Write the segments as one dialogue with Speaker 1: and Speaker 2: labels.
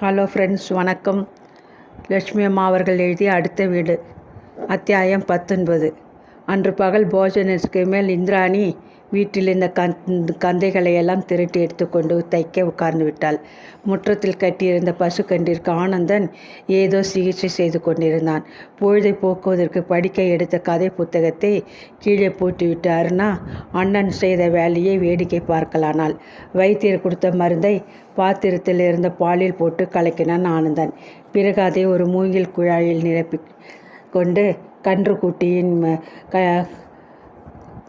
Speaker 1: Hello friends வணக்கம். லட்சுமி அம்மா அவர்கள் எழுதிய அடுத்த வீடு அத்தியாயம் பத்தொன்பது. அன்று பகல் போஜனத்துக்கு மேல் இந்திராணி வீட்டில் இந்த கந் கந்தைகளை எல்லாம் திரட்டி எடுத்துக்கொண்டு தைக்க உட்கார்ந்து விட்டாள். முற்றத்தில் கட்டியிருந்த பசுக்கன்றிற்கு ஆனந்தன் ஏதோ சிகிச்சை செய்து கொண்டிருந்தான். பொழுதை போக்குவதற்கு படிக்க எடுத்த கதை புத்தகத்தை கீழே போட்டுவிட்டு அருணா அண்ணன் செய்த வேலையை வேடிக்கை பார்க்கலானாள். வைத்தியர் கொடுத்த மருந்தை பாத்திரத்தில் இருந்த பாலில் போட்டு கலக்கினான் ஆனந்தன். பிறகு அதை ஒரு மூங்கில் குழாயில் நிரப்பி கொண்டு கன்று குட்டியின் க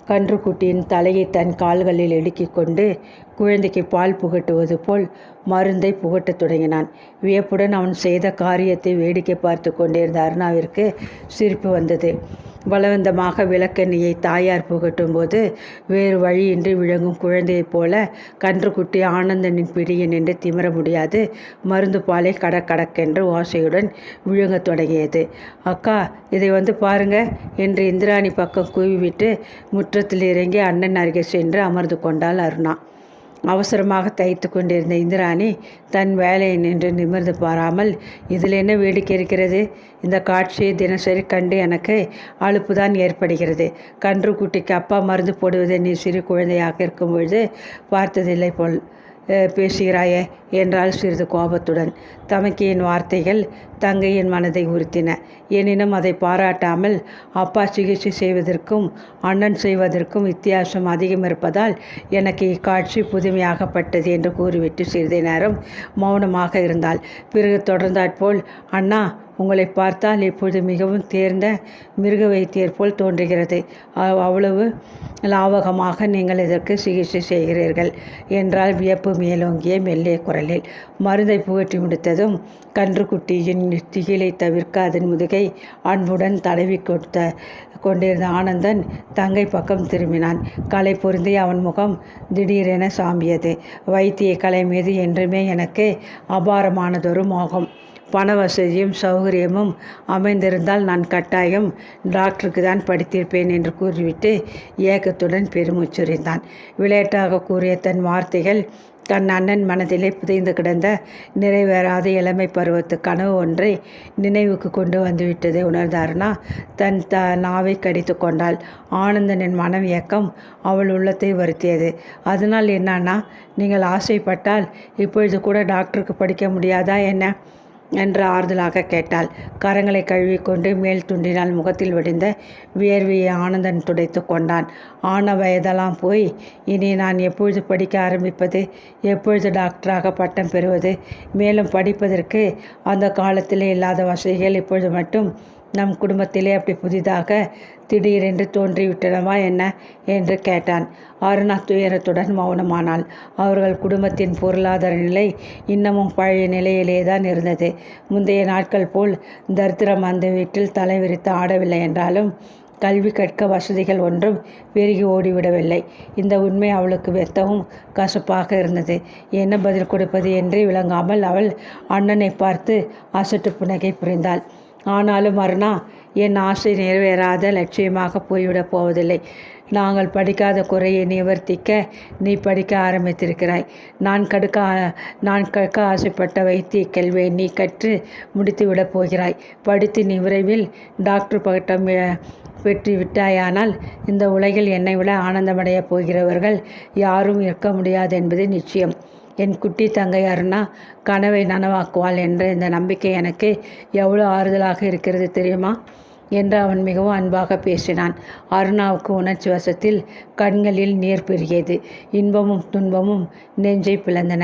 Speaker 1: கன்றுக்குட்டியின் தலையை தன் கால்களில் இடுக்கிக் கொண்டு குழந்தைக்கு பால் புகட்டுவது போல் மருந்தை புகட்டத் தொடங்கினான். வியப்புடன் அவன் செய்த காரியத்தை வேடிக்கை பார்த்து கொண்டிருந்த அருணாவிற்கு சிரிப்பு வந்தது. பலவந்தமாக விளக்கெண்ணியை தாயார் புகட்டும் போது வேறு வழியின்றி விளங்கும் குழந்தையைப் போல கன்றுக்குட்டி ஆனந்தனின் பிடியில் நின்று திமிர முடியாது. மருந்து பாலை கடக்கடக்கென்று ஓசையுடன் விழுங்கத் தொடங்கியது. அக்கா இதை வந்து பாருங்க என்று இந்திராணி பக்கம் கூவிவிட்டு முற்றத்தில் இறங்கி அண்ணன் அருகே சென்று அமர்ந்து கொண்டாள் அருணா. அவசரமாக தைத்து கொண்டிருந்த இந்திராணி தன் வேலையை நின்று நிமிர்ந்து பாராமல் இதில் என்ன வேடிக்கை இருக்கிறது? இந்த காட்சியை தினசரி கண்டு எனக்கு அலுப்புதான் ஏற்படுகிறது. கன்று குட்டிக்கு அப்பா மருந்து போடுவதை நீ சிறு குழந்தையாக இருக்கும் பொழுது பார்த்ததில்லை போல் பேசுகிறாயே என்றால் சிறிது கோபத்துடன். தமக்கியின் வார்த்தைகள் தங்கையின் மனதை உறுத்தின. எனினும் அதை பாராட்டாமல் அப்பா சிகிச்சை செய்வதற்கும் அண்ணன் செய்வதற்கும் வித்தியாசம் அதிகம் இருப்பதால் எனக்கு இக்காட்சி புதுமையாகப்பட்டது என்று கூறிவிட்டு சிறிது நேரம் மௌனமாக இருந்தாள். பிறகு தொடர்ந்தாற்போல் அண்ணா உங்களை பார்த்தால் இப்பொழுது மிகவும் தேர்ந்த மிருக வைத்தியர் போல் தோன்றுகிறது. அவ்வளவு லாவகமாக நீங்கள் இதற்கு சிகிச்சை செய்கிறீர்கள் என்றால் வியப்பு மேலோங்கிய மெல்லிய குரலில். மருந்தை புகட்டி முடித்ததும் கன்றுக்குட்டியின் திகிலை தவிர்க்க அதன் முதுகை அன்புடன் தடவி கொடுத்த கொண்டிருந்த ஆனந்தன் தங்கை பக்கம் திரும்பினான். கலை பொருந்தி அவன் முகம் திடீரென சாம்பியது. வைத்திய கலை மீது என்றுமே எனக்கு அபாரமானதொரு மோகம். பண வசதியும் சௌகரியமும் அமைந்திருந்தால் நான் கட்டாயம் டாக்டருக்கு தான் படித்திருப்பேன் என்று கூறிவிட்டு ஏக்கத்துடன் பெருமூச்சுரிந்தான். விளையாட்டாக கூறிய தன் வார்த்தைகள் தன் அண்ணன் மனதிலே புதைந்து கிடந்த நிறைவேறாத இளமை பருவத்து கனவு ஒன்றை நினைவுக்கு கொண்டு வந்துவிட்டதை உணர்ந்தார்னா தன் த நாவை கடித்து கொண்டாள் ஆனந்தனின் மனம் இயக்கம் அவள் உள்ளத்தை வருத்தியது. அதனால் என்னன்னா நீங்கள் ஆசைப்பட்டால் இப்பொழுது கூட டாக்டருக்கு படிக்க முடியாதா என்ன? என்று ஆறுதலாக கேட்டாள். கரங்களை கழுவிக்கொண்டு மேல் துண்டினால் முகத்தில் வடிந்த வியர்வையை ஆனந்தன் துடைத்து கொண்டான். ஆன வயதெல்லாம் போய் இனி நான் எப்பொழுது படிக்க ஆரம்பிப்பது? எப்பொழுது டாக்டராக பட்டம் பெறுவது? மேலும் படிப்பதற்கு அந்த காலத்திலே இல்லாத வசதிகள் இப்பொழுது மட்டும் நம் குடும்பத்திலே அப்படி புதிதாக திடீரென்று தோன்றிவிட்டனவா என்ன? என்று கேட்டான். அருணா துயரத்துடன் மௌனமானாள். அவர்கள் குடும்பத்தின் பொருளாதார நிலை இன்னமும் பழைய நிலையிலே தான் இருந்தது. முந்தைய நாட்கள் போல் தரித்திரம் அந்த வீட்டில் தலைவிரித்து ஆடவில்லை என்றாலும் கல்வி கற்க வசதிகள் ஒன்றும் பெருகி ஓடிவிடவில்லை. இந்த உண்மை அவளுக்கு வெத்தவும் கசப்பாக இருந்தது. என்ன பதில் கொடுப்பது என்றே விளங்காமல் அவள் அண்ணனை பார்த்து அசட்டு புன்னகை புரிந்தாள். ஆனாலும் அருணா என் ஆசை நிறைவேறாத லட்சியமாக போய்விடப் போவதில்லை. நாங்கள் படிக்காத குறையை நிவர்த்திக்க நீ படிக்க ஆரம்பித்திருக்கிறாய். நான் கடுக்க நான் கற்க ஆசைப்பட்ட வைத்திய கல்வியை நீ கற்று முடித்து விடப் போகிறாய். படித்து நீ விரைவில் டாக்டர் பட்டம் பெற்று விட்டாயானால் இந்த உலகில் என்னை விட ஆனந்தமடையப் போகிறவர்கள் யாரும் இருக்க முடியாது என்பது நிச்சயம். என் குட்டி தங்கை அருணா கனவை நனவாக்குவாள் என்ற இந்த நம்பிக்கை எனக்கு எவ்வளோ ஆறுதலாக இருக்கிறது தெரியுமா? என்று அவன் மிகவும் அன்பாக பேசினான். அருணாவுக்கு உணர்ச்சி வசத்தில் கண்களில் நீர் பெருகியது. இன்பமும் துன்பமும் நெஞ்சை பிளந்தன.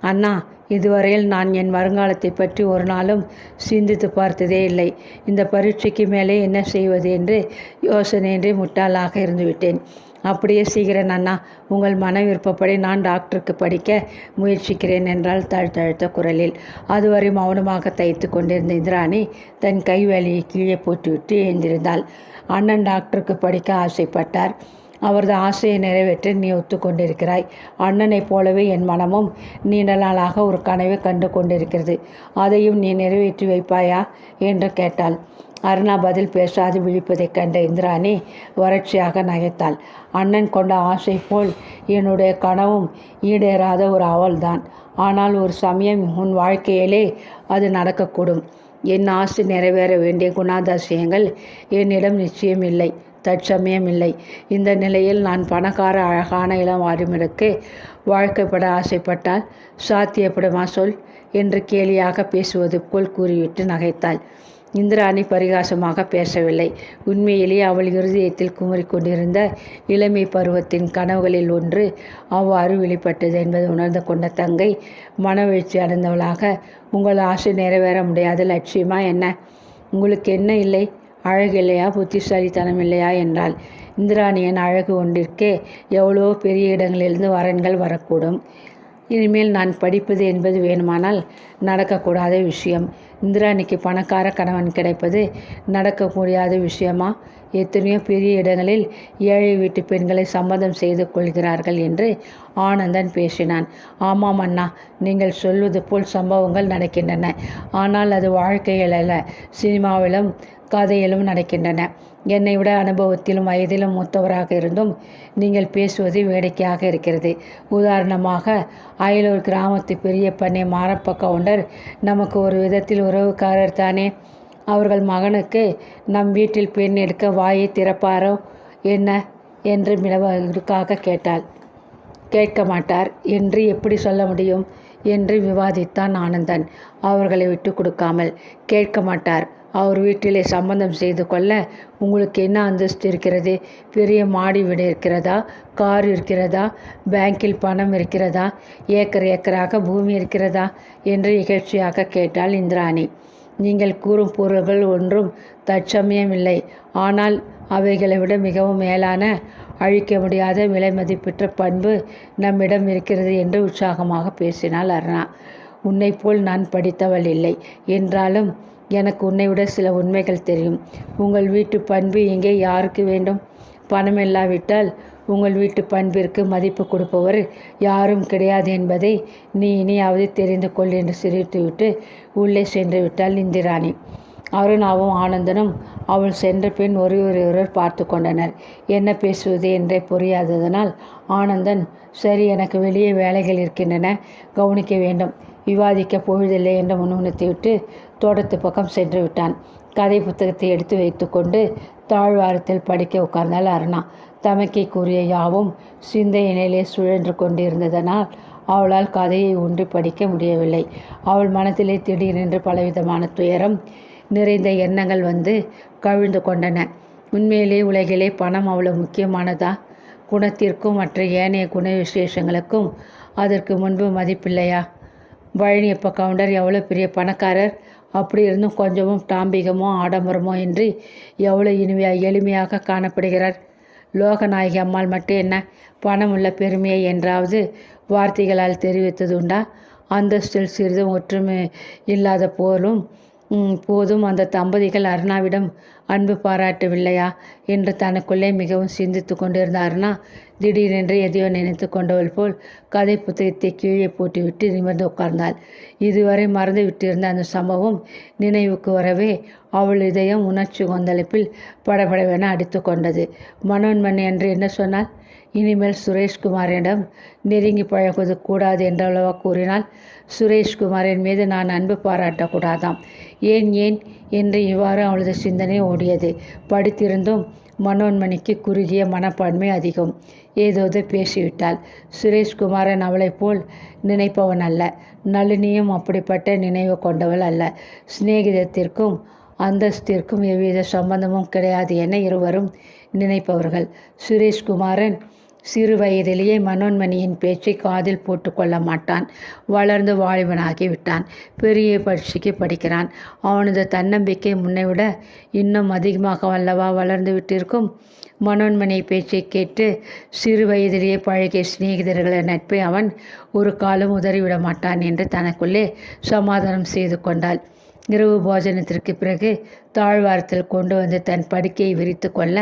Speaker 1: அண்ணா இதுவரையில் நான் என் வருங்காலத்தை பற்றி ஒரு நாளும் சிந்தித்து பார்த்ததே இல்லை. இந்த பரீட்சைக்கு மேலே என்ன செய்வது? என்று யோசனையின்றி முட்டாளாக இருந்துவிட்டேன். அப்படியே செய்கிறேன் அண்ணா உங்கள் மன விருப்பப்படி நான் டாக்டருக்கு படிக்க முயற்சிக்கிறேன் என்றால் தாழ்த்தழுத்த குரலில். அதுவரை மௌனமாக தைத்து கொண்டிருந்த இந்திராணி தன் கைவேலையை கீழே போட்டுவிட்டு எழுந்திருந்தாள். அண்ணன் டாக்டருக்கு படிக்க ஆசைப்பட்டார். அவரது ஆசையை நிறைவேற்ற நீ ஒத்துக்கொண்டிருக்கிறாய் அண்ணனைப் போலவே என் மனமும் நீண்ட நாளாக ஒரு கனவை கண்டு கொண்டிருக்கிறது. அதையும் நீ நிறைவேற்றி வைப்பாயா? என்று கேட்டாள். அருணா பதில் பேசாது விழிப்பதைக் கண்ட இந்திராணி வறட்சியாக நகைத்தாள். அண்ணன் கொண்ட ஆசை போல் என்னுடைய கனவும் ஈடேறாத ஒரு அவல்தான் ஆனால் ஒரு சமயம் உன் வாழ்க்கையிலே அது நடக்கக்கூடும். என் ஆசை நிறைவேற வேண்டிய குணாதிசயங்கள் என்னிடம் நிச்சயம் இல்லை தற்சமயம் இல்லை இந்த நிலையில் நான் பணக்கார அழகான இளம் வாரிமிற்கு வாழ்க்கைப்பட ஆசைப்பட்டால் சாத்தியப்படுமா சொல் என்று கேலியாக பேசுவது போல் கூறிவிட்டு நகைத்தாள். இந்திராணி பரிகாசமாக பேசவில்லை. உண்மையிலேயே அவள் இருதயத்தில் குமரிக்கொண்டிருந்த இளமை பருவத்தின் கனவுகளில் ஒன்று அவ்வாறு வெளிப்பட்டது என்பதை உணர்ந்து கொண்ட தங்கை மனவெழுச்சி அடைந்தவளாக உங்கள் ஆசை நிறைவேற முடியாத லட்சியமா என்ன? உங்களுக்கு என்ன இல்லை? அழகு இல்லையா? புத்திசாலித்தனம் இல்லையா? என்றால் இந்திராணியின் அழகு ஒன்றிற்கே எவ்வளோ பெரிய இடங்களிலிருந்து வரன்கள் வரக்கூடும். இனிமேல் நான் படிப்பது என்பது வேணுமானால் நடக்கக்கூடாத விஷயம். இந்திராணிக்கு பணக்கார கணவன் கிடைப்பது நடக்க முடியாத விஷயமா? எத்தனையோ பெரிய இடங்களில் ஏழை வீட்டு பெண்களை சம்மதம் செய்து கொள்கிறார்கள் என்று ஆனந்தன் பேசினான். ஆமாம் அண்ணா நீங்கள் சொல்வது போல் சம்பவங்கள் நடக்கின்றன. ஆனால் அது வாழ்க்கையில் அல்ல சினிமாவிலும் கதையிலும் நடக்கின்றன. என்னை விட அனுபவத்திலும் வயதிலும் மூத்தவராக இருந்தும் நீங்கள் பேசுவது வேடிக்கையாக இருக்கிறது. உதாரணமாக அயலூர் கிராமத்து பெரிய பண்ணை மாரப்ப கவுண்டர் நமக்கு ஒரு விதத்தில் உறவுக்காரர் தானே. அவர்கள் மகனுக்கு நம் வீட்டில் பெண் எடுக்க வாயை திறப்பாரோ? என்ன? என்று மிளவாக கேட்டாள். கேட்க மாட்டார். என்று எப்படி சொல்ல முடியும்? என்று விவாதித்தான் ஆனந்தன். அவர்களை விட்டு கொடுக்காமல் கேட்க மாட்டார். அவர் வீட்டிலே சம்பந்தம் செய்து கொள்ள உங்களுக்கு என்ன அந்தஸ்து இருக்கிறது? பெரிய மாடி வீடு இருக்கிறதா? கார் இருக்கிறதா? பேங்கில் பணம் இருக்கிறதா? ஏக்கர் ஏக்கராக பூமி இருக்கிறதா? என்று இகழ்ச்சியாக கேட்டாள் இந்திராணி. நீங்கள் கூறும் பொருள்கள் ஒன்றும் தற்சமயம் இல்லை ஆனால் அவைகளை விட மிகவும் மேலான அழிக்க முடியாத விலை மதிப்பெற்ற பண்பு நம்மிடம் இருக்கிறது என்று உற்சாகமாக பேசினாள் அருணா. உன்னை போல் நான் படித்தவள் இல்லை. என்றாலும் எனக்கு உன்னை விட சில உண்மைகள் தெரியும். உங்கள் வீட்டு பண்பு எங்கே யாருக்கு வேண்டும்? பணம் இல்லாவிட்டால் உங்கள் வீட்டு பண்பிற்கு மதிப்பு கொடுப்பவர் யாரும் கிடையாது என்பதை நீ இனியாவது தெரிந்து கொள் என்று சிரித்துவிட்டு உள்ளே சென்று விட்டாள் இந்திராணி. அருணாவும் ஆனந்தனும் அவள் சென்ற பின் ஒருவர் பார்த்து கொண்டனர். என்ன பேசுவது என்றே புரியாததனால் ஆனந்தன் சரி எனக்கு வெளியே வேலைகள் இருக்கின்றன. கவனிக்க வேண்டும். விவாதிக்க பொழுதில்லை என்று முன்னுணர்த்திவிட்டு தோட்டத்து பக்கம் சென்று விட்டான். கதை புத்தகத்தை எடுத்து வைத்துக்கொண்டு தாழ்வாரத்தில் படிக்க உட்கார்ந்தாள் அருணா. தமக்கை கூறிய யாவும் சிந்தையினிலே சுழன்று கொண்டிருந்ததனால் அவளால் கதையை ஒன்று படிக்க முடியவில்லை. அவள் மனத்திலே திடீரென்று பலவிதமான துயரம் நிறைந்த எண்ணங்கள் வந்து கவிழ்ந்து கொண்டன. உண்மையிலே உலகிலே பணம் அவ்வளவு முக்கியமானதா? குணத்திற்கும் மற்ற ஏனைய குண விசேஷங்களுக்கும் அதற்கு முன்பு மதிப்பில்லையா? பழனியப்ப கவுண்டர் எவ்வளோ பெரிய பணக்காரர்? அப்படி இருந்தும் கொஞ்சமும் டாம்பிகமோ ஆடம்பரமோ இன்றி எவ்வளோ இனிமையாக எளிமையாக காணப்படுகிறார். லோகநாயகி அம்மாள் மட்டும் என்ன? பணம் உள்ள பெருமையை என்றாவது வார்த்தைகளால் தெரிவித்தது உண்டா அந்தஸ்தில் சிறிதும் ஒற்றுமை இல்லாத போலும் போதும் அந்த தம்பதிகள் அருணாவிடம் அன்பு பாராட்டவில்லையா என்று தனக்குள்ளே மிகவும் சிந்தித்து கொண்டிருந்த அருணா திடீரென்று எதையோ நினைத்து கொண்டவள் போல் கதை புத்தகத்தை கீழே போட்டுவிட்டு நிமிர்ந்து உட்கார்ந்தாள். இதுவரை மறந்து விட்டிருந்த அந்த சம்பவம் நினைவுக்கு வரவே அவள் இதயம் உணர்ச்சி கொந்தளிப்பில் படபடவென அடித்து கொண்டது. மனோன்மணி என்று என்ன சொன்னாள்? இனிமேல் சுரேஷ்குமாரிடம் நெருங்கி பழகுவது கூடாது என்றளவா கூறினால் சுரேஷ்குமாரின் மீது நான் அன்பு பாராட்டக்கூடாதாம். ஏன் ஏன் என்று இவ்வாறு அவளது சிந்தனை ஓடியது. படித்திருந்தும் மனோன்மணிக்கு குறுகிய மனப்பான்மை அதிகம். ஏதோது பேசிவிட்டாள். சுரேஷ்குமாரன் அவளைப் போல் நினைப்பவன் அல்ல. நளினியும் அப்படிப்பட்ட நினைவு கொண்டவள் அல்ல. சிநேகிதத்திற்கும் அந்தஸ்திற்கும் எவ்வித சம்பந்தமும் கிடையாது என இருவரும் நினைப்பவர்கள். சுரேஷ்குமாரன் சிறு வயதிலேயே மனோன்மணியின் பேச்சை காதில் போட்டுக்கொள்ள மாட்டான். வளர்ந்து வாலிபனாகி விட்டான். பெரிய பரீட்சைக்கு படிக்கிறான். அவனது தன்னம்பிக்கை முன்னை விட இன்னும் அதிகமாக வல்லவா வளர்ந்து விட்டிருக்கும்? மனோன்மணி பேச்சை கேட்டு சிறு வயதிலேயே பழகிய சிநேகிதர்களின் நட்பை அவன் ஒரு காலம் உதறிவிட மாட்டான் என்று தனக்குள்ளே சமாதானம் செய்து கொண்டாள். இரவு போஜனத்திற்கு பிறகு தாழ்வாரத்தில் கொண்டு வந்து தன் படுக்கையை விரித்து கொள்ள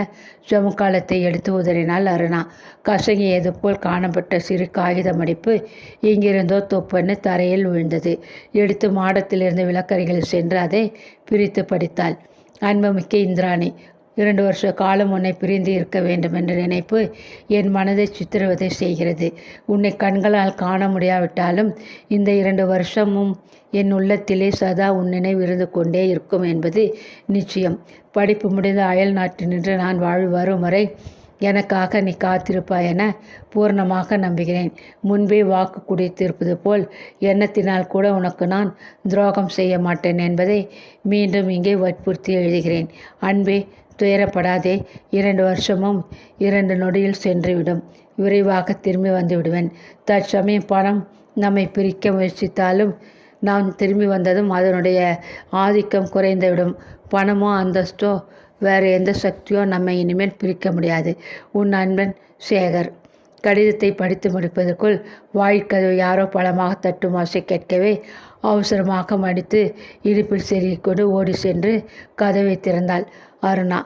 Speaker 1: ஜமுக்காலத்தை எடுத்து உதறினாள் அருணா. கசங்கியது போல் காணப்பட்ட சிறு காகித மடிப்பு எங்கிருந்தோ தொப்பன்னு தரையில் விழுந்தது. எடுத்து மாடத்திலிருந்து விளக்கறிகள் சென்று அதை பிரித்து படித்தாள். அன்புமிக்க இந்திராணி இரண்டு வருஷ காலம் உன்னை பிரிந்து இருக்க வேண்டும் என்ற நினைப்பு என் மனதை சித்திரவதை செய்கிறது. உன்னை கண்களால் காண முடியாவிட்டாலும் இந்த இரண்டு வருஷமும் என் உள்ளத்திலே சதா உன் நினைவு இருந்து கொண்டே இருக்கும் என்பது நிச்சயம். படிப்பு முடிந்த அயல் நாட்டில் நின்று நான் வாழ் வரும் வரை எனக்காக நீ காத்திருப்பாய் என பூர்ணமாக நம்புகிறேன். முன்பே வாக்கு குடித்திருப்பது போல் எண்ணத்தினால் கூட உனக்கு நான் துரோகம் செய்ய மாட்டேன் என்பதை மீண்டும் இங்கே வற்புறுத்தி எழுதுகிறேன். அன்பே துயரப்படாதே இரண்டு வருஷமும் இரண்டு நொடியில் சென்றுவிடும். விரைவாக திரும்பி வந்து விடுவேன் தற்சமயம் பணம் நம்மை பிரிக்க முயற்சித்தாலும் நான் திரும்பி வந்ததும் அதனுடைய ஆதிக்கம் குறைந்துவிடும். பணமோ அந்தஸ்தோ வேறு எந்த சக்தியோ நம்மை இனிமேல் பிரிக்க முடியாது. உன் அன்பன் சேகர். கடிதத்தை படித்து முடிப்பதற்குள் வாயிற்கதவு யாரோ பலமாக தட்டும் ஆசை கேட்கவே அவசரமாக மடித்து இடுப்பில் செருகிக்கொண்டு ஓடி சென்று கதவை திறந்தாள். அருணா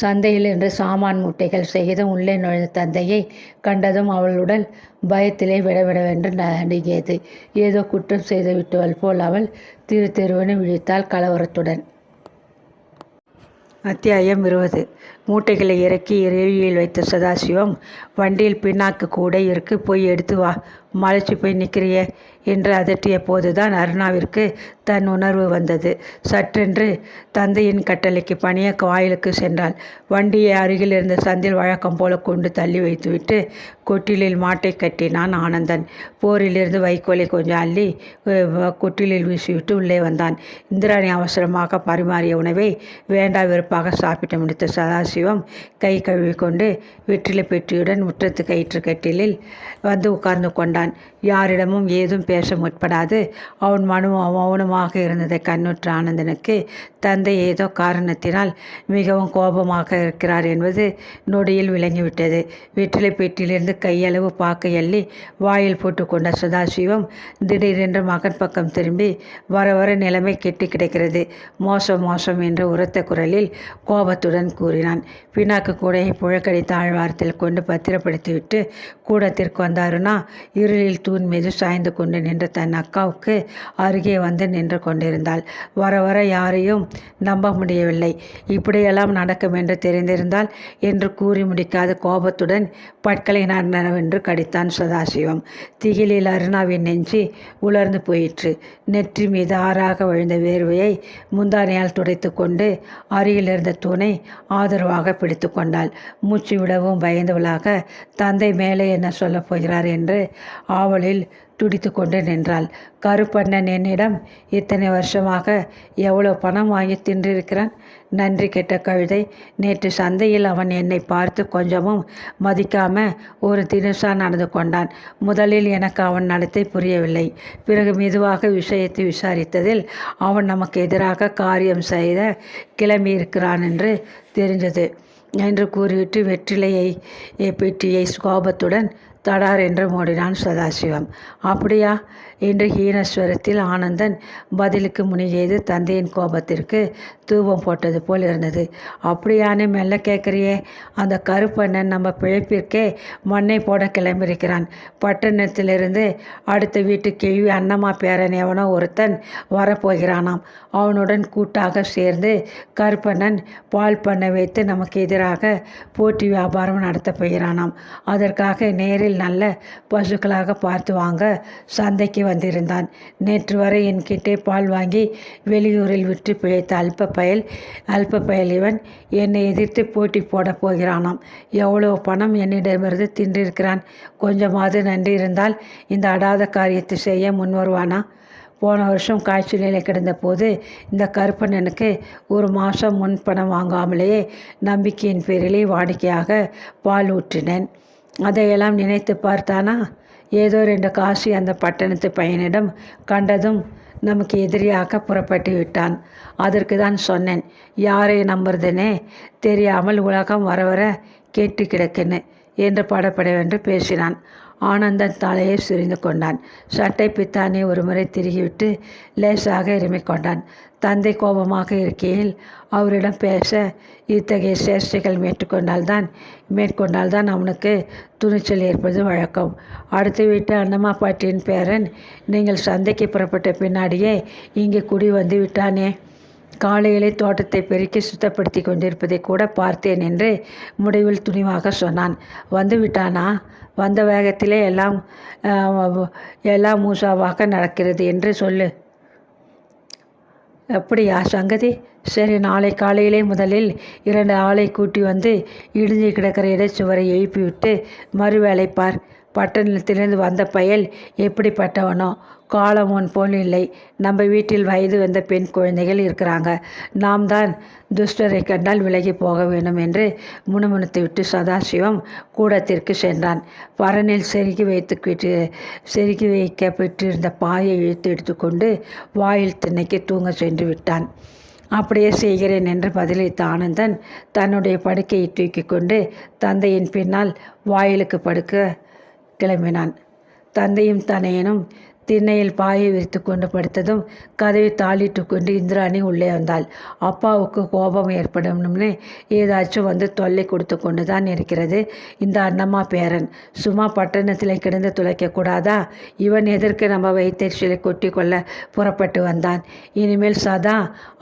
Speaker 1: சந்தையில் இருந்து சாமான் மூட்டைகள் செய்தும் உள்ளே நுழைந்த தந்தையை கண்டதும் அவளுடன் பயத்திலே விடவிடவென்று நடுங்கியது. ஏதோ குற்றம் செய்து விட்டவள் போல் அவள் திரு தெருவென விழித்தாள் கலவரத்துடன். அத்தியாயம் இருபது. மூட்டைகளை இறக்கி ரேவியில் வைத்த சதாசிவம் வண்டியில் பின்னாக்கு கூட இருக்கு போய் எடுத்து வா. மலைச்சு போய் நிற்கிறிய என்று அதட்டிய போதுதான் அருணாவிற்கு தன் உணர்வு வந்தது. சற்றென்று தந்தையின் கட்டளைக்கு பணிய வாயிலுக்கு சென்றாள் வண்டியை அருகில் இருந்த சந்தில் வழக்கம் போல கொண்டு தள்ளி வைத்துவிட்டு கொட்டிலில் மாட்டை கட்டினான் ஆனந்தன். போரிலிருந்து வைக்கோலை கொஞ்சம் அள்ளி கொட்டிலில் வீசிவிட்டு உள்ளே வந்தான். இந்திராணி அவசரமாக பரிமாறிய உணவை வேண்டா வெறுப்பாக சாப்பிட்டு முடித்த சதாசிவம் கை கழுவி கொண்டு வெற்றிலை பெட்டியுடன் முற்றத்து கயிற்று கட்டிலில் வந்து உட்கார்ந்து கொண்டான். யாரிடமும் ஏதும் பேச முற்படாது. அவன் மனு மௌனமாக இருந்ததை கண்ணுற்ற ஆனந்தனுக்கு தந்தை ஏதோ காரணத்தினால் மிகவும் கோபமாக இருக்கிறார் என்பது நொடியில் விளங்கிவிட்டது. வெற்றிலை பெட்டியிலிருந்து கையளவு பாக்க எள்ளி வாயில் போட்டுக்கொண்ட சதாசிவம் திடீரென்று மகன் பக்கம் திரும்பி வர வர நிலைமை கெட்டு கிடக்கிறது. மோசம் மோசம் என்று உரத்த குரலில் கோபத்துடன் கூறினான். பினாக்கு கூடையை புழக்கடி தாழ்வாரத்தில் கொண்டு பத்திரப்படுத்திவிட்டு கூடத்திற்கு வந்தாருனா? இருளில் தூண் மீது சாய்ந்து கொண்டு நின்ற தன் அக்காவுக்கு அருகே வந்து நின்று கொண்டிருந்தாள். வர வர யாரையும் நம்ப முடியவில்லை. இப்படியெல்லாம் நடக்கும் என்று தெரிந்திருந்தால் என்று கூறி முடிக்காத கோபத்துடன் பட்களை நடனவென்று கடித்தான் சதாசிவம். திகிலில் அருணாவின் நெஞ்சி உலர்ந்து போயிற்று. நெற்றி மீது ஆறாக விழுந்த வேர்வையை முந்தானையால் துடைத்து கொண்டு அருகில் இருந்த தூணை ஆதரவாக பிடித்து கொண்டாள். மூச்சு விடவும் பயந்தவளாக தந்தை மேலே என்ன சொல்லப் போகிறார்? என்று ஆவலில் துடித்து கொண்டு நின்றாள். கருப்பண்ணன் என்னிடம் இத்தனை வருஷமாக எவ்வளோ பணம் வாங்கி தின்றிருக்கிறான்? நன்றி கெட்ட கழுதை. நேற்று சந்தையில் அவன் என்னை பார்த்து கொஞ்சமும் மதிக்காம ஒரு தினுசா நடந்து கொண்டான். முதலில் எனக்கு அவன் நடத்தை புரியவில்லை. பிறகு மெதுவாக விஷயத்தை விசாரித்ததில் அவன் நமக்கு எதிராக காரியம் செய்த கிளம்பியிருக்கிறான் என்று தெரிஞ்சது என்று கூறிவிட்டு வெற்றிலையை பெட்டியை கோபத்துடன் தடார் என்று மூடினான் சதாசிவம். அப்படியா? என்று ஹீனஸ்வரத்தில் ஆனந்தன் பதிலுக்கு முனிகியது தந்தையின் கோபத்திற்கு தூபம் போட்டது போல் இருந்தது. அப்படியானே மெல்ல கேட்குறியே அந்த கருப்பண்ணன் நம்ம பிழைப்பிற்கே மண்ணை போட கிளம்பியிருக்கிறான். பட்டணத்திலிருந்து அடுத்த வீட்டு கேள்வி அன்னம்மா பேரன் எவனோ ஒருத்தன் வரப்போகிறானாம். அவனுடன் கூட்டாக சேர்ந்து கருப்பண்ணன் பால் பண்ண வைத்து நமக்கு எதிராக போட்டி வியாபாரம் நடத்தப் போகிறானாம். அதற்காக நேரில் நல்ல பசுக்களாக பார்த்து வாங்க சந்தைக்கு வந்திருந்தான். நேற்று வரை என்கிட்டே பால் வாங்கி வெளியூரில் விற்று பிழைத்த அல்ப பயல் அல்ப பயல் இவன் என்னை எதிர்த்து போட்டி போடப் போகிறானாம். எவ்வளோ பணம் என்னிடமிருந்து தின்றிருக்கிறான்? கொஞ்சமாவது நன்றி இருந்தால் இந்த அடாத காரியத்தை செய்ய முன்வருவானா போன வருஷம் காய்ச்சல் கிடந்த போது இந்த கருப்பண்ணனுக்கு ஒரு மாதம் முன் பணம் வாங்காமலேயே நம்பிக்கையின் பேரிலே வாடிக்கையாக பால் ஊற்றினேன். அதையெல்லாம் நினைத்து பார்த்தானா? ஏதோ ரெண்டு காசி அந்த பட்டணத்து பையனிடம் கண்டதும் நமக்கு எதிரியாக புறப்பட்டு விட்டான். அதற்கு தான் சொன்னேன் யாரை நம்புறதுனே தெரியாமல் உலகம் வர வர கேட்டு கிடக்குன்னு என்று படப்படவென்று பேசினான். ஆனந்தன் தலையை சுரிந்து கொண்டான். சட்டை பித்தானை ஒருமுறை திருகிவிட்டு லேசாக இருமிக் கொண்டான். தந்தை கோபமாக இருக்கையில் அவரிடம் பேச இத்தகைய சேஷ்டைகள் மேற்கொண்டால்தான் மேற்கொண்டால்தான் அவனுக்கு துணிச்சல் ஏற்பது வழக்கம். அடுத்த வீட்டு அண்ணம்மா பாட்டியின் பேரன் நீங்கள் சந்தைக்கு புறப்பட்ட பின்னாடியே இங்கே குடி வந்து விட்டானே? காலையிலே தோட்டத்தை பெருக்கி சுத்தப்படுத்தி கொண்டிருப்பதை கூட பார்த்தேன் என்று முடிவில் துணிவாக சொன்னான். வந்து விட்டானா? வந்த வேகத்திலே எல்லாம் எல்லாம் மூசாவாக நடக்கிறது என்று சொல்லு. அப்படியா சங்கதி? சரி நாளை காலையிலே முதலில் இரண்டு ஆளை கூட்டி வந்து இடிஞ்சு கிடக்கிற இடச்சுவரை எழுப்பிவிட்டு மறுவேளை பார். பட்டணத்திலிருந்து வந்த பயல் எப்படிப்பட்டவனோ? காலம் ஒன் போல் இல்லை. நம்ம வீட்டில் வயது வந்த பெண் குழந்தைகள் இருக்கிறாங்க. நாம் தான் துஷ்டரை கண்டால் விலகி போக வேண்டும் என்று முணுமுணுத்து விட்டு சதாசிவம் கூடத்திற்கு சென்றான். பரனில் செருகி வைத்து விட்டு செருகி வைக்கப்பட்டிருந்த பாயை இழுத்து எடுத்துக்கொண்டு வாயில் திண்ணைக்கு தூங்க சென்று விட்டான். அப்படியே செய்கிறேன் என்று பதிலளித்த ஆனந்தன் தன்னுடைய படுக்கையை தூக்கி கொண்டு தந்தையின் பின்னால் வாயிலுக்கு படுக்க கிளம்பினான் தந்தையும் தனையனும் திண்ணையில் பாயை விரித்து கொண்டு படுத்ததும் கதவை தாளிட்டு கொண்டு இந்திராணி உள்ளே வந்தாள். அப்பாவுக்கு கோபம் ஏற்படணும்னு ஏதாச்சும் வந்து தொல்லை கொடுத்து கொண்டு தான் இருக்கிறது. இந்த அண்ணம்மா பேரன் சும்மா பட்டணத்தில் கிடந்து துளைக்கக்கூடாதா இவன் எதற்கு நம்ம வைத்தறிச்சலை கொட்டி கொள்ள புறப்பட்டு வந்தான்? இனிமேல் சதா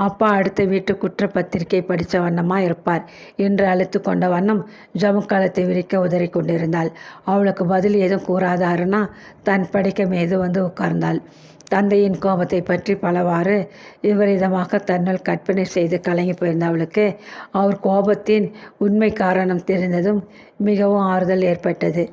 Speaker 1: அப்பா அடுத்த வீட்டு குற்றப்பத்திரிகை படித்த வண்ணமாக இருப்பார் என்று அழுத்து கொண்ட வண்ணம் ஜமுக்காலத்தை விரிக்க உதறி கொண்டிருந்தாள். அவளுக்கு பதில் எதுவும் கூறாத அருணா தன் படிக்க மீது வந்து உட்கார்ந்தாள். தந்தையின் கோபத்தை பற்றி பலவாறு விபரீதமாக தன்னுள் கற்பனை செய்து கலங்கி போயிருந்த அவளுக்கு அவர் கோபத்தின் உண்மை காரணம் தெரிந்ததும் மிகவும் ஆறுதல் ஏற்பட்டது.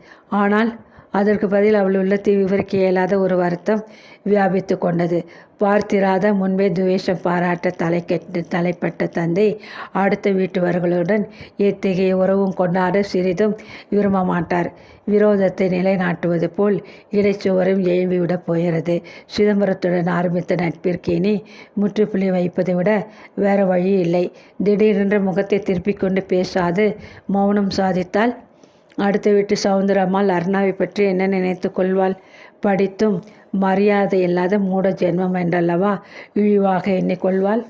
Speaker 1: ஆனால் அதற்கு பதில் அவள் உள்ளத்தை விவரிக்க இயலாத ஒரு வருத்தம் வியாபித்து கொண்டது. பார்த்திராத முன்பே துவேஷம் பாராட்ட தலை கெட்டு தலைப்பட்ட தந்தை அடுத்த வீட்டுவர்களுடன் எத்தகைய உறவும் கொண்டாட சிறிதும் விரும்ப மாட்டார் விரோதத்தை நிலைநாட்டுவது போல் இடைச்சுவரும் எழும்பிவிடப் போகிறது. சிதம்பரத்துடன் ஆரம்பித்த நட்பிற்கு இனி முற்றுப்புள்ளி வைப்பதை விட வேறு வழி இல்லை. திடீரென்று முகத்தை திருப்பிக் கொண்டு பேசாது மௌனம் சாதித்தால் அடுத்த வீட்டு சவுந்தரம்மாள் அருணாவை பற்றி என்ன நினைத்து கொள்வாள்? படித்தும் மரியாதை இல்லாத மூட ஜென்மம் என்றல்லவா இழிவாக எண்ணிக்கொள்வாள்?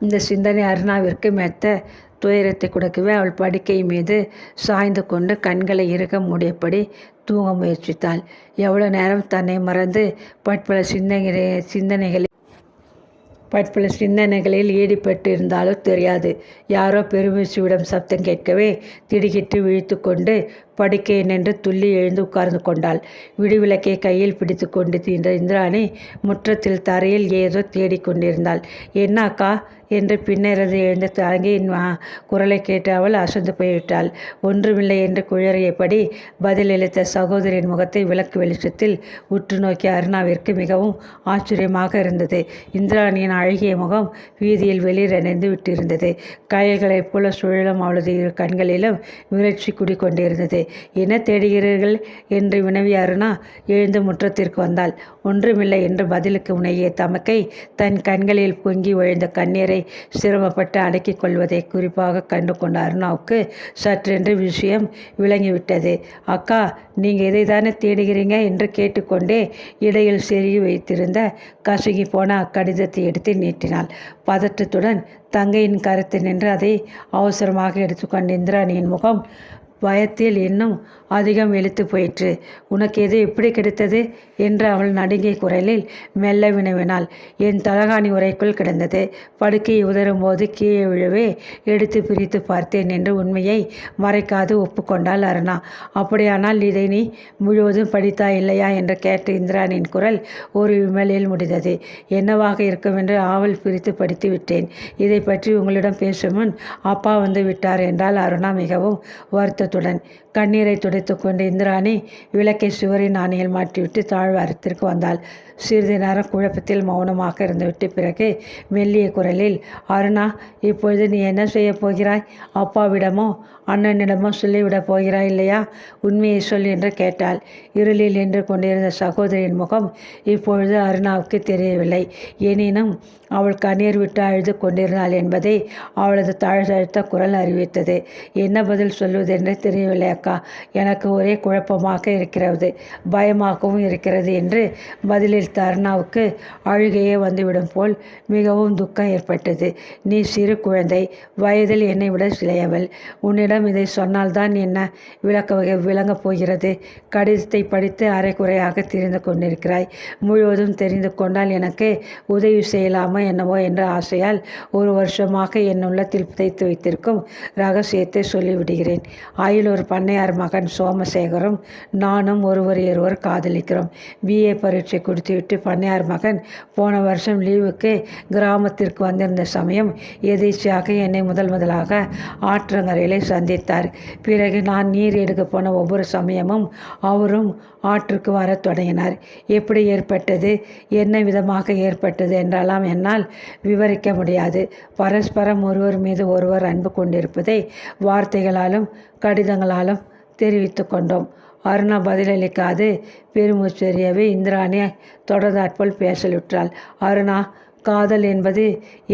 Speaker 1: இந்த சிந்தனை அருணாவிற்கு மெத்த துயரத்தை கொடுக்கவே அவள் படுக்கை மீது சாய்ந்து கொண்டு கண்களை இறுக முடியபடி தூங்க முயற்சித்தாள். எவ்வளோ நேரம் தன்னை மறந்து பற்பல சிந்தனை சிந்தனைகளை பற்பல சிந்தனைகளில் ஈடுபட்டு இருந்தாலோ தெரியாது. யாரோ பெருமிச்சுவிடம் சப்தம் கேட்கவே திடுக்கிட்டு விழித்து கொண்டு படுக்கை நின்று துள்ளி எழுந்து உட்கார்ந்து கொண்டாள். விடுவிளக்கை கையில் பிடித்து கொண்டு தீன்ற இந்திராணி முற்றத்தில் தரையில் ஏதோ தேடிக்கொண்டிருந்தாள் என்ன அக்கா? என்று பின்னிருந்து எழுந்த தங்கியின் குரலை கேட்டு அவள் அசந்து போய்விட்டாள். ஒன்றுமில்லை என்று குழறியபடி பதிலளித்த சகோதரியின் முகத்தை விளக்கு வெளிச்சத்தில் உற்று நோக்கிய அருணாவிற்கு மிகவும் ஆச்சரியமாக இருந்தது. இந்திராணியின் அழகிய முகம் வீதியில் வெளியிறணைந்து விட்டிருந்தது. கயல்களைப் போல சுழலும் அவளது இரு கண்களிலும் விரட்சி குடிக்கொண்டிருந்தது. என்ன தேடுகிறீர்கள் என்று வினவிய அருணா எழுந்து முற்றத்திற்கு வந்தாள். ஒன்றுமில்லை என்று பதிலுக்கு முனைய தமக்கை தன் கண்களில் பொங்கி ஒழிந்த கண்ணீரை சிரமப்பட்டு அடக்கிக் கொள்வதை குறிப்பாக கண்டு கொண்ட அருணாவுக்கு சற்றென்று விஷயம் விளங்கிவிட்டது. அக்கா நீங்கள் இதை தானே தேடுகிறீங்க என்று கேட்டுக்கொண்டே இடையில் செருகி வைத்திருந்த கசுகி போன அக்கடிதத்தை எடுத்து நீட்டினாள். பதற்றத்துடன் தங்கையின் கருத்து நின்று அதை அவசரமாக எடுத்துக்கொண்ட இந்திராணியின் முகம் பயத்தில் இன்னும் அதிகம் இழுத்து போயிற்று. உனக்கு எது எப்படி கிடைத்தது? என்று அவள் நடுங்கிய குரலில் மெல்ல வினவினாள். என் தலகாணி உரைக்குள் கிடந்தது. படுக்கை உதறும்போது கீழே விழவே எடுத்து பிரித்து பார்த்தேன் என்று உண்மையை மறைக்காது ஒப்புக்கொண்டாள் அருணா. அப்படியானால் இதை நீ முழுவதும் படித்தா இல்லையா? என்று கேட்ட இந்திராணியின் குரல் ஒரு விமலில் முடிந்தது. என்னவாக இருக்கும் என்று ஆவல் பிரித்து படித்து விட்டேன். இதை பற்றி உங்களிடம் பேசும் முன் அப்பா வந்து விட்டார் என்றால் அருணா மிகவும் வருத்தத்துடன். கண்ணீரை துடைத்து கொண்டு இந்திராணி விளக்கை சுவரின் ஆணையில் மாட்டிவிட்டு தாழ்வாரத்திற்கு வந்தாள். சிறிது நேரம் குழப்பத்தில் மௌனமாக இருந்துவிட்டு பிறகு மெல்லிய குரலில் அருணா இப்பொழுது நீ என்ன செய்யப் போகிறாய்? அப்பாவிடமோ அண்ணனிடமோ சொல்லிவிடப் போகிறாய் இல்லையா? உண்மையை சொல் என்று கேட்டாள். இருளில் நின்று கொண்டிருந்த சகோதரியின் முகம் இப்பொழுது அருணாவுக்கு தெரியவில்லை. எனினும் அவள் கண்ணீர் விட்டு அழுது கொண்டிருந்தாள் என்பதை அவளது தாழ்த்தழுத்த குரல் அறிவித்தது. என்ன பதில் சொல்வதென்று தெரியவில்லை அக்கா. எனக்கு ஒரே குழப்பமாக இருக்கிறது. பயமாகவும் இருக்கிறது என்று பதிலளித்த அருணாவுக்கு அழுகையே வந்துவிடும் போல் மிகவும் துக்கம் ஏற்பட்டது. நீ சிறு குழந்தை. வயதில் என்னை விட சிலையவள். உன்னிடம் இதை சொன்னால்தான் என்ன விளக்க விளங்கப் போகிறது. கடிதத்தை படித்து அரைக்குறையாக தெரிந்து கொண்டிருக்கிறாய். முழுவதும் தெரிந்து கொண்டால் எனக்கு உதவி செய்யலாமா என்னவோ என்ற ஆசையால் ஒரு வருஷமாக என் உள்ளத்தில் புதைத்து வைத்திருக்கும் ரகசியத்தை சொல்லிவிடுகிறேன். ஆயில் ஒரு பண்ணையார் மகன் சோமசேகரும் நானும் ஒருவர் இருவர் காதலிக்கிறோம். பிஏ பரீட்சை கொடுத்துவிட்டு பண்ணையார் மகன் போன வருஷம் லீவுக்கு கிராமத்திற்கு வந்திருந்த சமயம் எதேச்சியாக என்னை முதல் முதலாக ஆற்றங்கரையிலே சந்தித்தார். பிறகு நான் நீர் எடுக்க போன ஒவ்வொரு சமயமும் அவரும் ஆற்றுக்கு வரத் தொடங்கினார். எப்படி ஏற்பட்டது? என்ன விதமாக ஏற்பட்டது? என்றெல்லாம் என்னால் விவரிக்க முடியாது. பரஸ்பரம் ஒருவர் மீது ஒருவர் அன்பு கொண்டிருப்பதை வார்த்தைகளாலும் கடிதங்களாலும் தெரிவித்து கொண்டோம். அருணா பதிலளிக்காது. பெருமூச்செறியவே இந்திராணி தொடர்ந்தாற்போல் பேசலுற்றாள் அருணா காதல் என்பது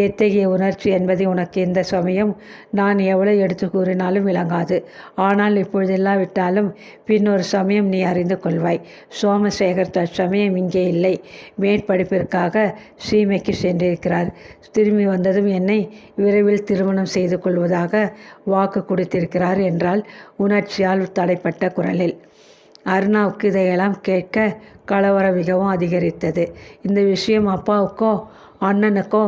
Speaker 1: எத்தகைய உணர்ச்சி என்பதை உனக்கு இந்த சமயம் நான் எவ்வளோ எடுத்து கூறினாலும் விளங்காது. ஆனால் இப்பொழுது இல்லாவிட்டாலும் பின்னொரு சமயம் நீ அறிந்து கொள்வாய். சோமசேகர் தற்சமயம் இங்கே இல்லை. மேற்படிப்பிற்காக சீமைக்கு சென்றிருக்கிறார். திரும்பி வந்ததும் என்னை விரைவில் திருமணம் செய்து கொள்வதாக வாக்கு கொடுத்திருக்கிறார் என்றால் உணர்ச்சியால் தடைப்பட்ட குரலில். அருணாவுக்கு இதையெல்லாம் கேட்க கலவரம் மிகவும் அதிகரித்தது. இந்த விஷயம் அப்பாவுக்கோ அண்ணனுக்கோ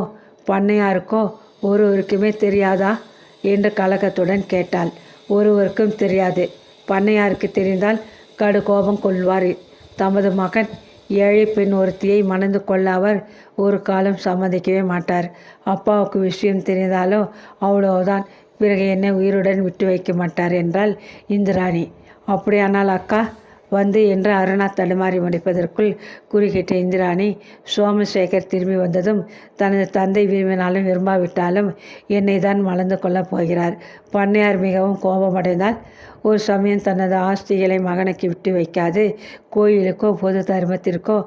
Speaker 1: பண்ணையாருக்கோ ஒருவருக்குமே தெரியாதா? என்று கலக்கத்துடன் கேட்டாள். ஒருவருக்கும் தெரியாது. பண்ணையாருக்கு தெரிந்தால் கடு கோபம் கொள்வார். தமது மகன் ஏழை பெண் ஒருத்தியை மணந்து கொள்ள அவர் ஒரு காலம் சம்மதிக்கவே மாட்டார். அப்பாவுக்கு விஷயம் தெரிந்தாலோ அவ்வளவுதான். பிறகு என்னை உயிருடன் விட்டு வைக்க மாட்டார் என்றால் இந்திராணி. அப்படியானால் அக்கா வந்து என்று அருணா தடுமாறி முடிப்பதற்குள் குறுக்கிட்ட இந்திராணி சோமசேகர் திரும்பி வந்ததும் தனது தந்தை விரும்பினாலும் விரும்பாவிட்டாலும் என்னை தான் மலர்ந்து கொள்ளப் போகிறார். பண்ணையார் மிகவும் கோபமடைந்தால் ஒரு சமயம் தனது ஆஸ்திகளை மகனுக்கு விட்டு வைக்காது. கோயிலுக்கோ பொது தர்மத்திற்கோ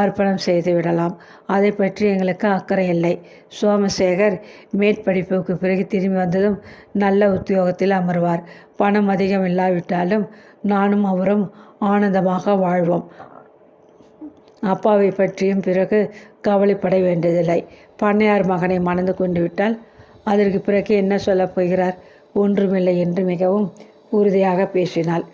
Speaker 1: அர்ப்பணம் செய்து விடலாம். அதை பற்றி எங்களுக்கு அக்கறை இல்லை சோமசேகர் மேற்படிப்புக்கு பிறகு திரும்பி வந்ததும் நல்ல உத்தியோகத்தில் அமர்வார். பணம் அதிகம் இல்லாவிட்டாலும் நானும் அவரும் ஆனந்தமாக வாழ்வோம். அப்பாவை பற்றியும் பிறகு கவலைப்பட வேண்டியதில்லை. பண்ணையார் மகனை மணந்து கொண்டு விட்டால் அதற்கு பிறகு என்ன சொல்லப் போகிறார்? ஒன்றுமில்லை என்று மிகவும் உறுதியாக பேசினாள்.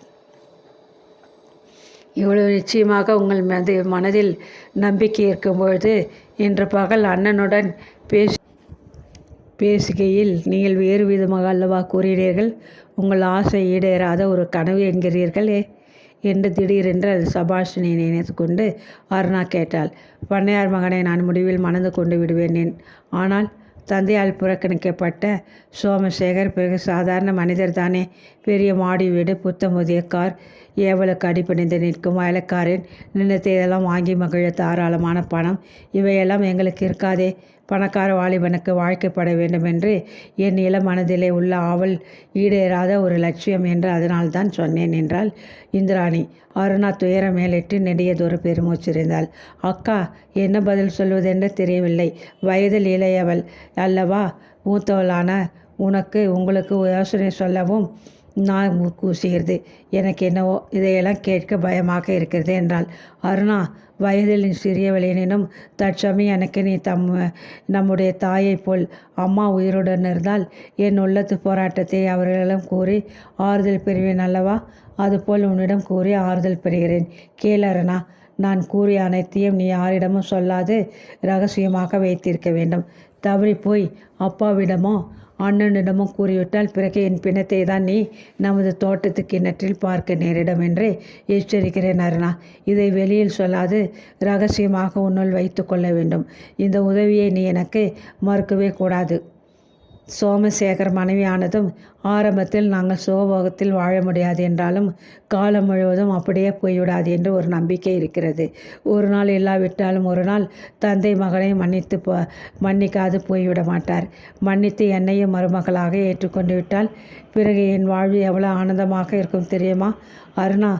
Speaker 1: இவ்வளவு நிச்சயமாக உங்கள் மது மனதில் நம்பிக்கை இருக்கும்பொழுது இன்று பகல் அண்ணனுடன் பேசி பேசுகையில் நீங்கள் வேறு விதமாக அல்லவா கூறினீர்கள்? உங்கள் ஆசை ஈடேறாத ஒரு கனவு என்கிறீர்களே. என்று திடீரென்று அது சபாஷினை நினைத்து கொண்டு அருணா கேட்டாள். பண்ணையார் மகனை நான் முடிவில் மணந்து கொண்டு விடுவேன் ஆனால் தந்தையால் புறக்கணிக்கப்பட்ட சோமசேகர் பிறகு சாதாரண மனிதர் தானே? பெரிய மாடி வீடு புத்தமுதிய கார் ஏவலுக்கு அடிப்பணிந்து நிற்கும் வயலக்காரன் நினைத்து இதெல்லாம் வாங்கி மகிழ தாராளமான பணம். இவையெல்லாம் எங்களுக்கு இருக்காதே. பணக்கார வாலிபனுக்கு வாழ்க்கைப்பட வேண்டும் என்று என் இள மனதிலே உள்ள ஆவல் ஈடேறாத ஒரு லட்சியம் என்று அதனால்தான் சொன்னேன் என்றால் இந்திராணி. அருணா துயர மேலிட்டு நெடியதொரு பெருமூச்சிருந்தாள் அக்கா என்ன பதில் சொல்வதென்று தெரியவில்லை. வயதில் இளையவள் அல்லவா? மூத்தவளான உனக்கு உங்களுக்கு யோசனை சொல்லவும் நான் கூசுகிறது எனக்கு என்னவோ இதையெல்லாம் கேட்க பயமாக இருக்கிறது என்றால் அருணா வயதில் சிறியவளெனினும் தற்சமயம் எனக்கு நீ தம் நம்முடைய தாயைப் போல் அம்மா உயிருடன் இருந்தால் என் உள்ளத்து போராட்டத்தை அவர்களிடம் கூறி ஆறுதல் பெறுவேன் அல்லவா? அதுபோல் உன்னிடம் கூறி ஆறுதல் பெறுகிறேன். கேளரணா நான் கூறிய அனைத்தையும் நீ யாரிடமும் சொல்லாது ரகசியமாக வைத்திருக்க வேண்டும். தவறி போய் அப்பாவிடமோ அண்ணனிடமோ கூறிவிட்டால் பிறகு என் பிணத்தை தான் நீ நமது தோட்டத்து கிணற்றில் பார்க்க நேரிடும் என்று எச்சரிக்கிறேன் அருணா. இதை வெளியில் சொல்லாது ரகசியமாக உன்னுள் வைத்து கொள்ள வேண்டும். இந்த உதவியை நீ எனக்கு மறுக்கவே கூடாது. சோமசேகர் மனைவியானதும் ஆரம்பத்தில் நாங்கள் சுகபோகத்தில் வாழ முடியாது என்றாலும் காலம் முழுவதும் அப்படியே போய்விடாது என்று ஒரு நம்பிக்கை இருக்கிறது. ஒரு நாள் இல்லாவிட்டாலும் ஒரு நாள் தந்தை மகனை மன்னித்து போ மன்னிக்காது போய்விட மாட்டார். மன்னித்து என்னையும் மருமகளாக ஏற்றுக்கொண்டு விட்டால் பிறகு என் வாழ்வு எவ்வளோ ஆனந்தமாக இருக்கும் தெரியுமா? அருணா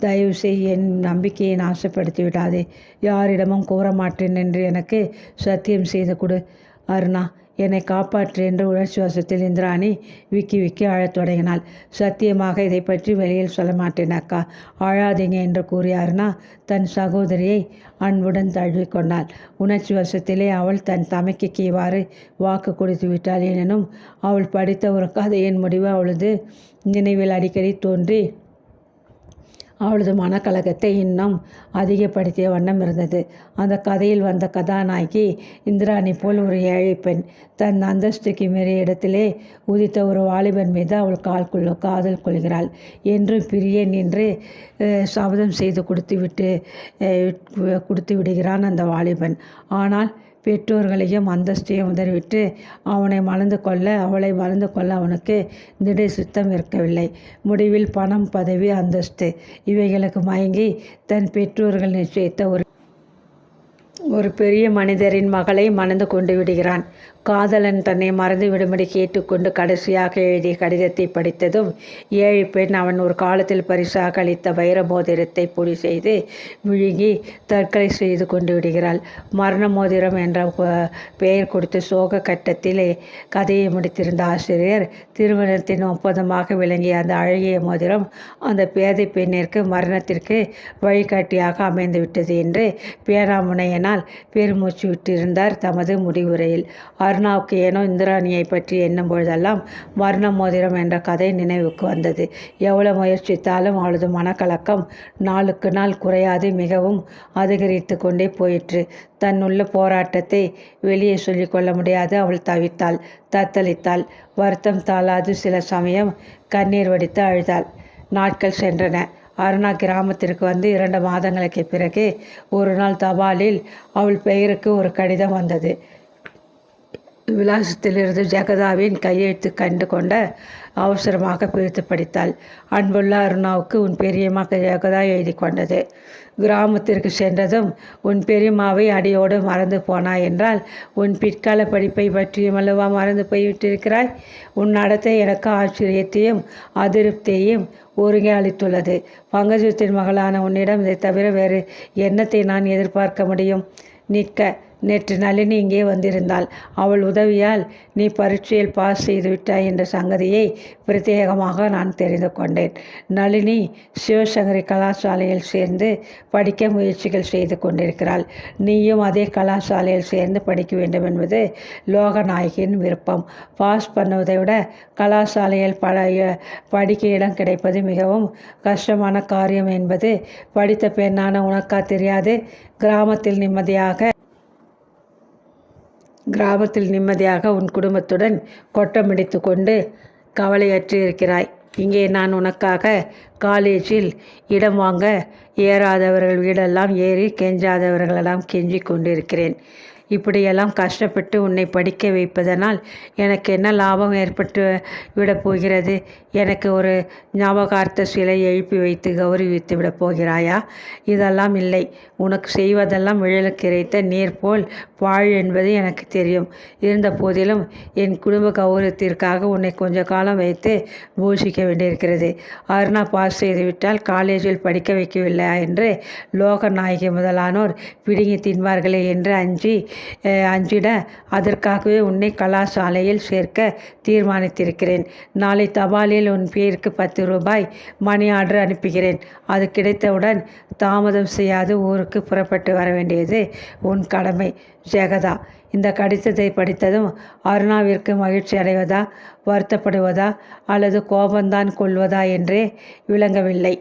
Speaker 1: தயவு செய் என் நம்பிக்கையை நாசப்படுத்தி விடாதே. யாரிடமும் கூற மாட்டேன் என்று எனக்கு சத்தியம் செய்து கொடு அருணா. என்னை காப்பாற்று என்று உணர்ச்சிவாசத்தில் இந்திராணி விக்கி விக்கி அழத் தொடங்கினாள். சத்தியமாக இதை பற்றி வெளியில் சொல்ல மாட்டேன் அக்கா. என்று கூறியாருனா தன் சகோதரியை அன்புடன் தழுவிக்கொண்டாள் உணர்ச்சி வசத்திலே அவள் தன் தமைக்கு இவ்வாறு வாக்கு கொடுத்து விட்டாள். எனினும் அவள் படித்த ஒரு கதையின் முடிவு அவளது நினைவில் அடிக்கடி தோன்றி அவளது மனக்கலகத்தை இன்னும் அதிகப்படுத்திய வண்ணம் இருந்தது. அந்த கதையில் வந்த கதாநாயகி இந்திராணி போல் ஒரு ஏழை பெண் தன் அந்தஸ்துக்கு மீறிய இடத்திலே உதித்த ஒரு வாலிபன் மீது அவள் கால் கொள்ள காதல் கொள்கிறாள். என்றும் பிரியன் என்று சபதம் செய்து கொடுத்து விட்டு கொடுத்து விடுகிறான் அந்த வாலிபன். ஆனால் பெற்றோர்களையும் அந்தஸ்தையும் உதறிவிட்டு அவனை மணந்து கொள்ள அவளை மணந்து கொள்ள அவனுக்கு திடை சுத்தம் இருக்கவில்லை. முடிவில் பணம் பதவி அந்தஸ்து இவைகளுக்கு மயங்கி தன் பெற்றோர்கள் நிச்சயித்த ஒரு ஒரு பெரிய மனிதரின் மகளை மணந்து கொண்டு விடுகிறான். காதலன் தன்னை மறந்து விடும்படி கேட்டுக்கொண்டு கடைசியாக எழுதிய கடிதத்தை படித்ததும் ஏழு பெண் அவன் ஒரு காலத்தில் பரிசாக அளித்த வைர மோதிரத்தை பொடி செய்து விழுங்கி தற்கொலை செய்து கொண்டு விடுகிறாள். மரண மோதிரம் என்ற பெயர் கொடுத்து சோக கட்டத்திலே கதையை முடித்திருந்த ஆசிரியர் திருமணத்தின் ஒப்பந்தமாக விளங்கிய அந்த அழகிய மோதிரம் அந்த பேதை பெண்ணிற்கு மரணத்திற்கு வழிகாட்டியாக அமைந்துவிட்டது என்று பேராமுனையனால் பெருமூச்சு விட்டிருந்தார் தமது முடிவுரையில். அருணாவுக்கு ஏனோ இந்திராணியை பற்றி எண்ணும் பொழுதெல்லாம் வர்ண மோதிரம் என்ற கதை நினைவுக்கு வந்தது. எவ்வளவு முயற்சித்தாலும் அவளது மனக்கலக்கம் நாளுக்கு நாள் குறையாது மிகவும் அதிகரித்து கொண்டே போயிற்று. தன்னுள்ள போராட்டத்தை வெளியே சொல்லிக்கொள்ள முடியாது. அவள் தவித்தாள் தத்தளித்தாள். வருத்தம் தாளாது சில சமயம் கண்ணீர் வடித்து அழுதாள். நாட்கள் சென்றன. அருணா கிராமத்திற்கு வந்து இரண்டு மாதங்களுக்கு பிறகு ஒரு நாள் தபாலில் அவள் பெயருக்கு ஒரு கடிதம் வந்தது. விலாசத்திலிருந்து ஜெகதாவின் கையெழுத்து கண்டு கொண்ட அவசரமாக பிரித்து படித்தாள். அன்புள்ள அருணாவுக்கு உன் பெரியம்மா ஜெகதா எழுதி கொண்டது. கிராமத்திற்கு சென்றதும் உன் பெரியம்மாவை அடியோடு மறந்து போனாய் என்றால் உன் பிற்கால படிப்பை பற்றியும் அல்லவா மறந்து போய்விட்டிருக்கிறாய்? உன் நடத்தை எனக்கு ஆச்சரியத்தையும் அதிருப்தியையும் ஒருங்கே அளித்துள்ளது பங்கஜத்தின் மகளான உன்னிடம் இதை தவிர வேறு என்னத்தை நான் எதிர்பார்க்க முடியும்? நிற்க நேற்று நளினி இங்கே வந்திருந்தாள் அவள் உதவியால் நீ பரீட்சையில் பாஸ் செய்து விட்டாய் என்ற சங்கதியை பிரத்யேகமாக நான் தெரிந்து கொண்டேன். நளினி சிவசங்கரி கலாசாலையில் சேர்ந்து படிக்க முயற்சிகள் செய்து கொண்டிருக்கிறாள். நீயும் அதே கலாசாலையில் சேர்ந்து படிக்க வேண்டும் என்பது லோகநாயகியின் விருப்பம். பாஸ் பண்ணுவதை விட கலாசாலையில் பட படிக்க இடம் கிடைப்பது மிகவும் கஷ்டமான காரியம் என்பது படித்த பெண்ணான உனக்கா தெரியாது. கிராமத்தில் நிம்மதியாக கிராமத்தில் நிம்மதியாக உன் குடும்பத்துடன் கொட்டமடித்து கொண்டு கவலையற்று இருக்கிறாய் இங்கே நான் உனக்காக காலேஜில் இடம் வாங்க ஏறாதவர்கள் வீடெல்லாம் ஏறி கெஞ்சாதவர்களெல்லாம் கெஞ்சி கொண்டிருக்கிறேன் இப்படியெல்லாம் கஷ்டப்பட்டு உன்னை படிக்க வைப்பதனால் எனக்கு என்ன லாபம் ஏற்பட்டு விடப் போகிறது? எனக்கு ஒரு ஞாபகார்த்த சிலை எழுப்பி வைத்து கௌரவித்து விடப் போகிறாயா? இதெல்லாம் இல்லை. உனக்கு செய்வதெல்லாம் விழலுக்கு இறைத்த நீர் போல் வாழ் என்பது எனக்கு தெரியும். இருந்த போதிலும் என் குடும்ப கௌரவத்திற்காக உன்னை கொஞ்ச காலம் வைத்து பூஷிக்க வேண்டியிருக்கிறது. அருணா பாஸ் செய்துவிட்டால் காலேஜில் படிக்க வைக்கவில்லையா என்று லோகநாயகி முதலானோர் பிடுங்கி தின்பார்களே என்று அஞ்சி அஞ்சிட அதற்காகவே உன்னை கலாசாலையில் சேர்க்க தீர்மானித்திருக்கிறேன். நாளை தபாலில் உன் பேருக்கு பத்து ரூபாய் மணி ஆர்டர் அனுப்புகிறேன். அது கிடைத்தவுடன் தாமதம் செய்யாது ஊருக்கு புறப்பட்டு வர வேண்டியது உன் கடமை. ஜெகதா இந்த கடிதத்தை படித்ததும் அருணாவிற்கு மகிழ்ச்சி அடைவதா வருத்தப்படுவதா அல்லது கோபந்தான் கொள்வதா என்றே விளங்கவில்லை.